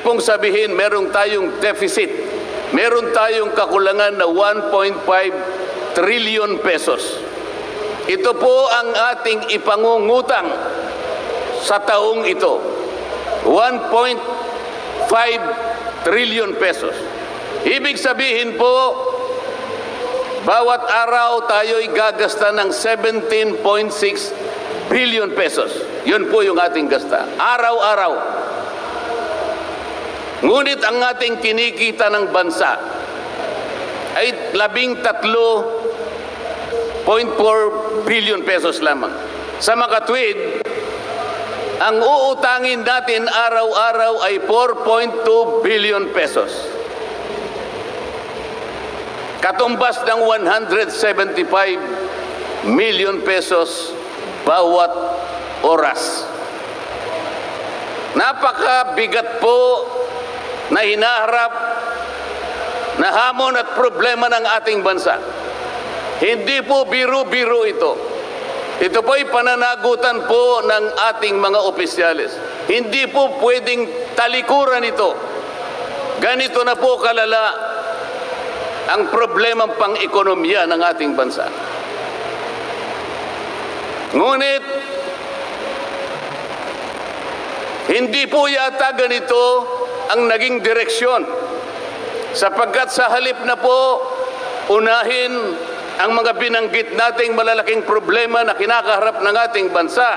ibig pong sabihin meron tayong deficit. Meron tayong kakulangan na 1.5 trillion pesos. Ito po ang ating ipangungutang sa taong ito. 1.5 trillion pesos. Ibig sabihin po, bawat araw tayo'y gagasta ng 17.6 billion pesos. Yun po yung ating gasta. Araw-araw. Ngunit ang ating kinikita ng bansa ay labing tatlo 0.4 billion pesos lamang. Sa makatwid, ang uutangin natin araw-araw ay 4.2 billion pesos. Katumbas ng 175 million pesos bawat oras. Napakabigat po na hinaharap na hamon at problema ng ating bansa. Hindi po biro-biro ito. Ito po ay pananagutan po ng ating mga opisyalis. Hindi po pwedeng talikuran ito. Ganito na po kalala ang problemang pang-ekonomiya ng ating bansa. Ngunit, hindi po yata ganito ang naging direksyon sapagkat sa halip na po unahin ang mga binanggit nating malalaking problema na kinakaharap ng ating bansa.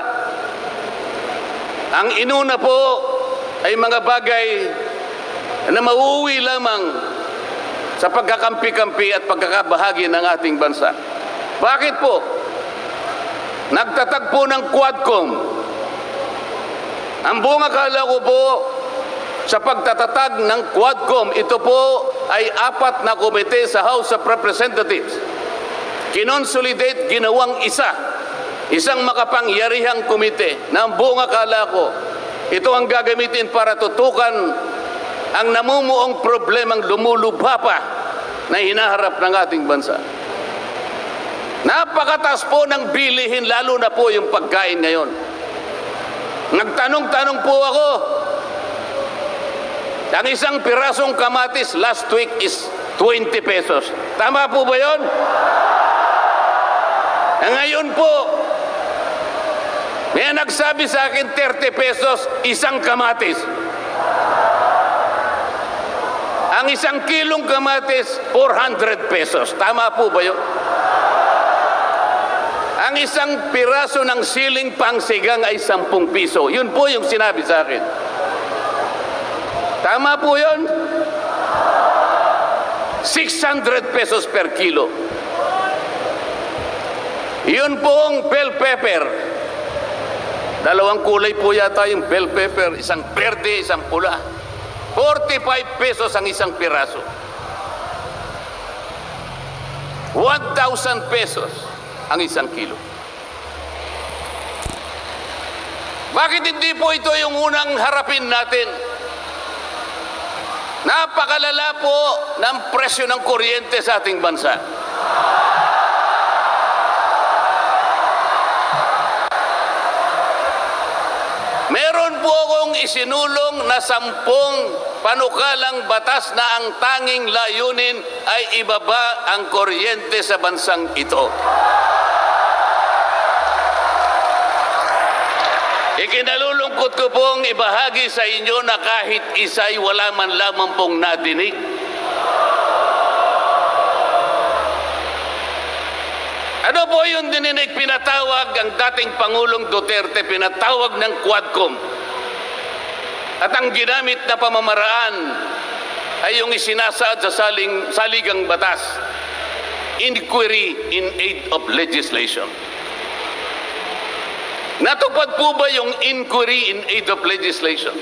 Ang inuna po ay mga bagay na mauuwi lamang sa pagkakampi-kampi at pagkakabahagi ng ating bansa. Bakit po? Nagtatagpo ng Quadcom. Ang buong akala ko po sa pagtatatag ng Quadcom, ito po ay apat na komite sa House of Representatives. Kinonsolidate, ginawang isa. Isang makapangyarihang komite na ang buong akala ko, ito ang gagamitin para tutukan ang namumuong problemang lumulubha pa na hinaharap ng ating bansa. Napakataas po ng bilihin, lalo na po yung pagkain ngayon. Nagtanong-tanong po ako, ang isang pirasong kamatis last week is 20 pesos. Tama po ba? Eh, ngayon po, may nagsabi sa akin 30 pesos isang kamatis. Ang isang kilong kamatis, 400 pesos. Tama po ba yun? Ang isang piraso ng siling pangsigang ay 10 piso. Yun po yung sinabi sa akin. Tama po yun? 600 pesos per kilo. Yun pong bell pepper. Dalawang kulay po yata yung bell pepper. Isang verde, isang pula. 45 pesos ang isang piraso. 1,000 pesos ang isang kilo. Bakit hindi po ito yung unang harapin natin? Napakalala po ng presyo ng kuryente sa ating bansa. Meron po akong isinulong na sampung panukalang batas na ang tanging layunin ay ibaba ang kuryente sa bansang ito. Ikinalulungkot ko pong ibahagi sa inyo na kahit isa'y wala man lamang pong nadinig. Ano po yung dininig pinatawag ang dating Pangulong Duterte, pinatawag ng Quadcom. At ang ginamit na pamamaraan ay yung isinasaad sa saling, saligang batas. Inquiry in aid of legislation. Natupad po ba yung inquiry in aid of legislation?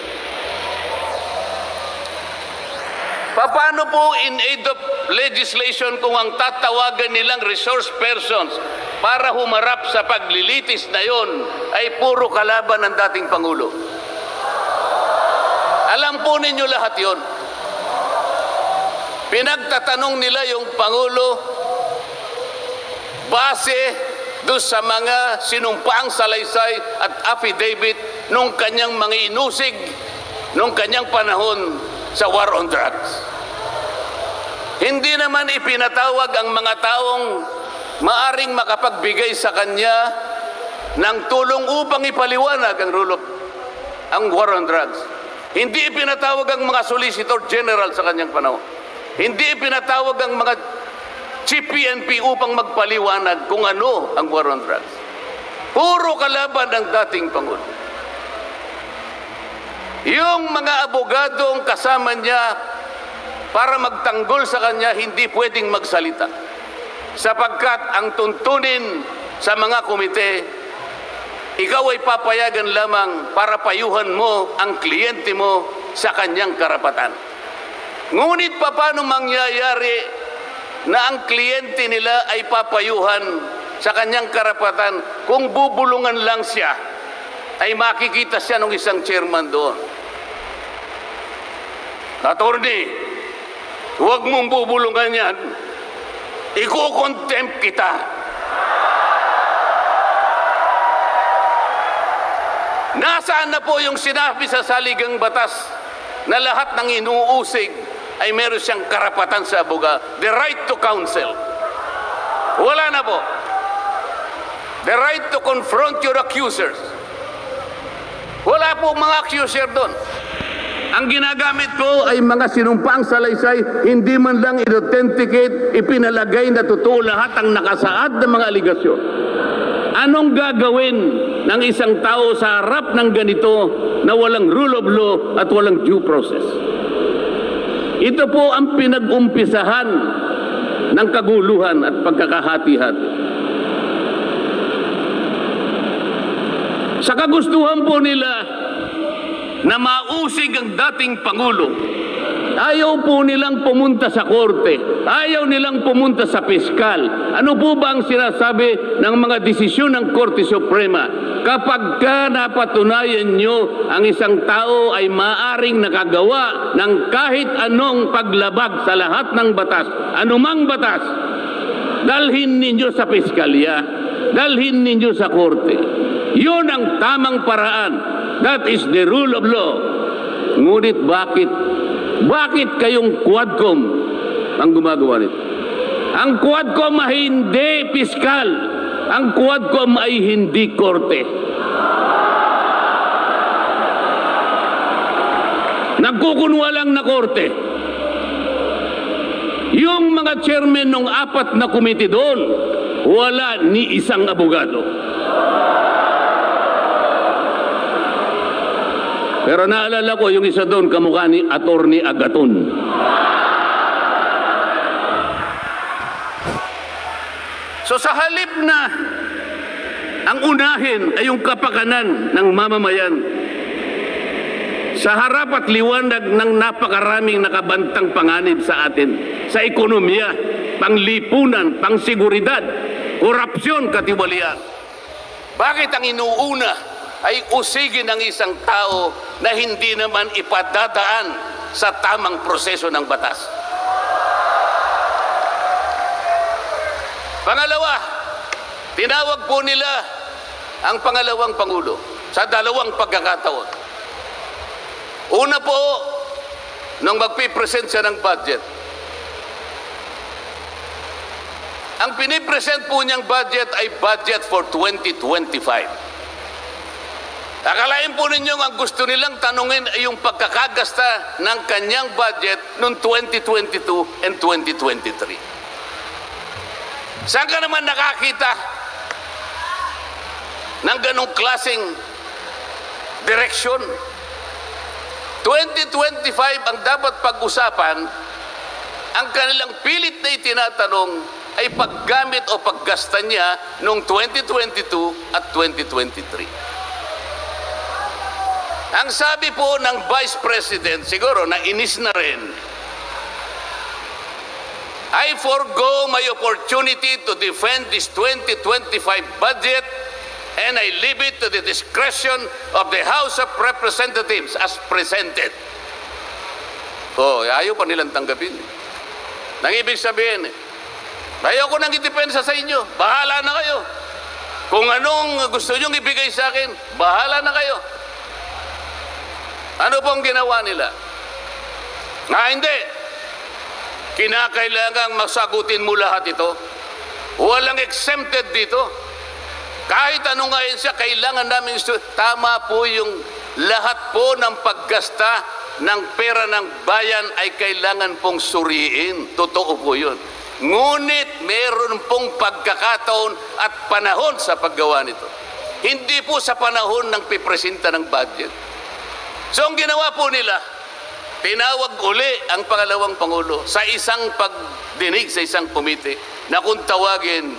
Paano po in aid of legislation kung ang tatawagan nilang resource persons para humarap sa paglilitis na yon ay puro kalaban ng dating Pangulo? Alam po ninyo lahat yon. Pinagtatanong nila yung Pangulo base doon sa mga sinumpaang salaysay at affidavit nung kanyang mga inusig nung kanyang panahon sa war on drugs. Hindi naman ipinatawag ang mga taong maaring makapagbigay sa kanya ng tulong upang ipaliwanag ang rule ang war on drugs. Hindi ipinatawag ang mga solicitor general sa kanyang panahon. Hindi ipinatawag ang mga chief PNP upang magpaliwanag kung ano ang war on drugs. Puro kalaban ang dating Pangulo. Yung mga abogadong kasama niya para magtanggol sa kanya, hindi pwedeng magsalita. Sapagkat ang tuntunin sa mga komite, ikaw ay papayagan lamang para payuhan mo ang kliyente mo sa kanyang karapatan. Ngunit paano mangyayari na ang kliyente nila ay papayuhan sa kanyang karapatan kung bubulungan lang siya ay makikita siya ng isang chairman doon. Attorney, huwag mong bubulungan yan. Iko-contempt kita. Nasaan na po yung sinabi sa saligang batas na lahat ng inuusig ay meron siyang karapatan sa aboga, the right to counsel. Wala na po. The right to confront your accusers. Wala po mga accuser doon. Ang ginagamit ko ay mga sinumpaang salaysay, hindi man lang i-authenticate, ipinalagay na totoo lahat ang nakasaad ng mga aligasyon. Anong gagawin ng isang tao sa harap ng ganito na walang rule of law at walang due process? Ito po ang pinag-umpisahan ng kaguluhan at pagkakahati-hati. Sa kagustuhan po nila na mausig ang dating Pangulo. Ayaw po nilang pumunta sa korte. Ayaw nilang pumunta sa piskal. Ano po ba ang sinasabi ng mga desisyon ng Korte Suprema? Kapag ka napatunayan nyo ang isang tao ay maaring nakagawa ng kahit anong paglabag sa lahat ng batas, anumang batas, dalhin ninyo sa piskalya, dalhin ninyo sa korte. Yun ang tamang paraan. That is the rule of law. Ngunit bakit? Bakit kayong Quadcom ang gumagawa nito? Ang Quadcom ay hindi piskal. Ang Quadcom ay hindi korte. Nagkukunwa lang na korte. Yung mga chairman ng apat na komite doon, wala ni isang abogado. Pero naalala ko yung isa doon, kamukha ni Attorney Agaton. So sa halip na ang unahin ay yung kapakanan ng mamamayan, sa harap at liwanag ng napakaraming nakabantang panganib sa atin, sa ekonomiya, panglipunan, pangsiguridad, korupsyon, katiwalian. Bakit ang inuuna ay usigin ng isang tao na hindi naman ipadadaan sa tamang proseso ng batas? Pangalawa, tinawag po nila ang pangalawang Pangulo sa dalawang pagkakataon. Una po, nung magpipresent siya ng budget, ang pinipresent po niyang budget ay budget for 2025. Akalain po ninyo ang gusto nilang tanungin ay yung pagkakagasta ng kanyang budget noong 2022 and 2023. Saan ka naman nakakita ng ganong klaseng direksyon? 2025 ang dapat pag-usapan, ang kanilang pilit na itinatanong ay paggamit o paggasta niya noong 2022 at 2023. Ang sabi po ng Vice President, siguro na inis na rin, I forgo my opportunity to defend this 2025 budget and I leave it to the discretion of the House of Representatives as presented. Oh, ayaw pa nilang tanggapin. Nang ibig sabihin, ayaw ko nang idepensa sa inyo. Bahala na kayo. Kung anong gusto nyong ibigay sa akin, bahala na kayo. Ano pong ginawa nila? Nga hindi. Kinakailangang masagutin mo lahat ito. Walang exempted dito. Kahit ano nga yun siya, kailangan namin Tama po yung lahat po ng paggasta ng pera ng bayan ay kailangan pong suriin. Totoo po yun. Ngunit meron pong pagkakataon at panahon sa paggawa nito. Hindi po sa panahon ng pipresenta ng budget. So ang ginawa po nila, tinawag uli ang pangalawang Pangulo sa isang pagdinig sa isang komite na kung tawagin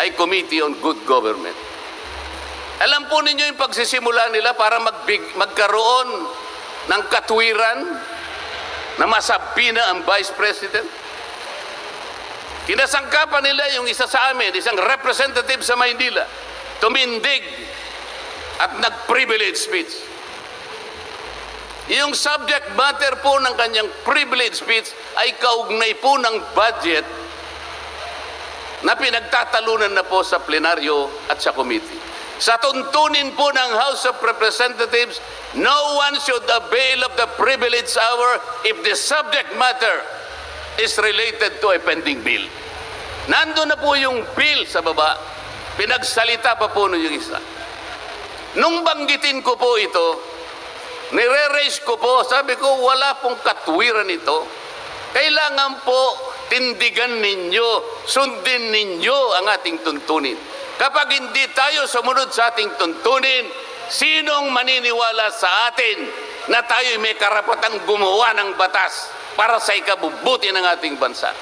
ay Committee on Good Government. Alam po ninyo yung pagsisimula nila para magbig, magkaroon ng katwiran na masabi na ang Vice President? Kinasangkapan nila yung isa sa amin, isang representative sa Maynila, tumindig at nag-privilege speech. Yung subject matter po ng kanyang privilege speech ay kaugnay po ng budget na pinagtatalunan na po sa plenaryo at sa committee. Sa tuntunin po ng House of Representatives, no one should avail of the privilege hour if the subject matter is related to a pending bill. Nando na po yung bill sa baba, pinagsalita pa po nun yung isa. Nung banggitin ko po ito, nire-raise ko po, sabi ko, wala pong katwiran ito. Kailangan po tindigan ninyo, sundin ninyo ang ating tuntunin. Kapag hindi tayo sumunod sa ating tuntunin, sinong maniniwala sa atin na tayo may karapatang gumawa ng batas para sa ikabubuti ng ating bansa?